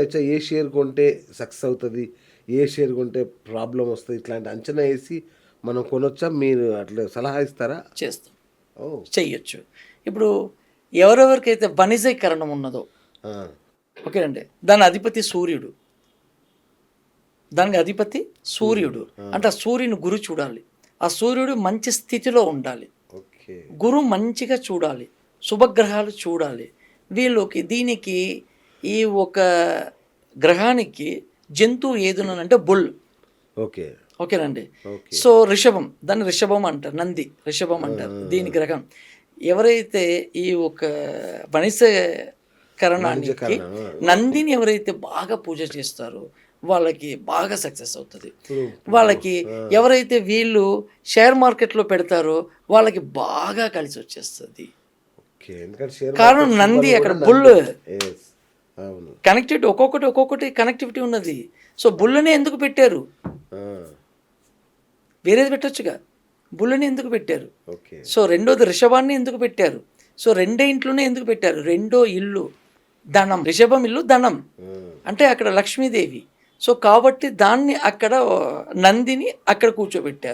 వేయచ్చా ఏ షేర్ కొంటే సక్సెస్ అవుతుంది ఏ షేర్ కొంటే ప్రాబ్లం వస్తుంది ఇట్లాంటి అంచనా వేసి మనం కొనొచ్చా? మీరు అట్లా సలహా ఇస్తారా? చేస్తాం. ఓ. చెయ్యొచ్చు. ఇప్పుడు ఎవరెవరికైతే వణిజీకరణం ఉన్నదో ఓకేనండి దాని అధిపతి సూర్యుడు. దానికి అధిపతి సూర్యుడు. అంటే ఆ సూర్యుని గురు చూడాలి. ఆ సూర్యుడు మంచి స్థితిలో ఉండాలి. ఓకే. గురు మంచిగా చూడాలి. శుభగ్రహాలు చూడాలి. వీళ్ళకి దీనికి ఈ ఒక గ్రహానికి జంతువు ఏదునంటే బుల్. ఓకే. ఓకేనండి. ఓకే. సో రిషభం దాన్ని రిషభం అంటారు నంది రిషభం అంటారు దీని గ్రహం. ఎవరైతే ఈ ఒక వనిసకరణానికి నందిని ఎవరైతే బాగా పూజ చేస్తారో వాళ్ళకి బాగా సక్సెస్ అవుతుంది. వాళ్ళకి ఎవరైతే వీళ్ళు షేర్ మార్కెట్లో పెడతారో వాళ్ళకి బాగా కలిసి వచ్చేస్తుంది కారణం నంది అక్కడ బుల్. కనెక్టివిటీ ఒక్కొక్కటి ఒక్కొక్కటి కనెక్టివిటీ ఉన్నది. సో బుల్లని ఎందుకు పెట్టారు? వేరేది పెట్టొచ్చుగా. బుల్లని ఎందుకు పెట్టారు? సో రెండోది రిషభాన్ని ఎందుకు పెట్టారు? సో రెండే ఇంట్లోనే ఎందుకు పెట్టారు? రెండో ఇల్లు. ధనం. రిషభం ఇల్లు ధనం. అంటే అక్కడ లక్ష్మీదేవి. సో కాబట్టి దాన్ని అక్కడ నందిని అక్కడ కూర్చోబెట్టారు.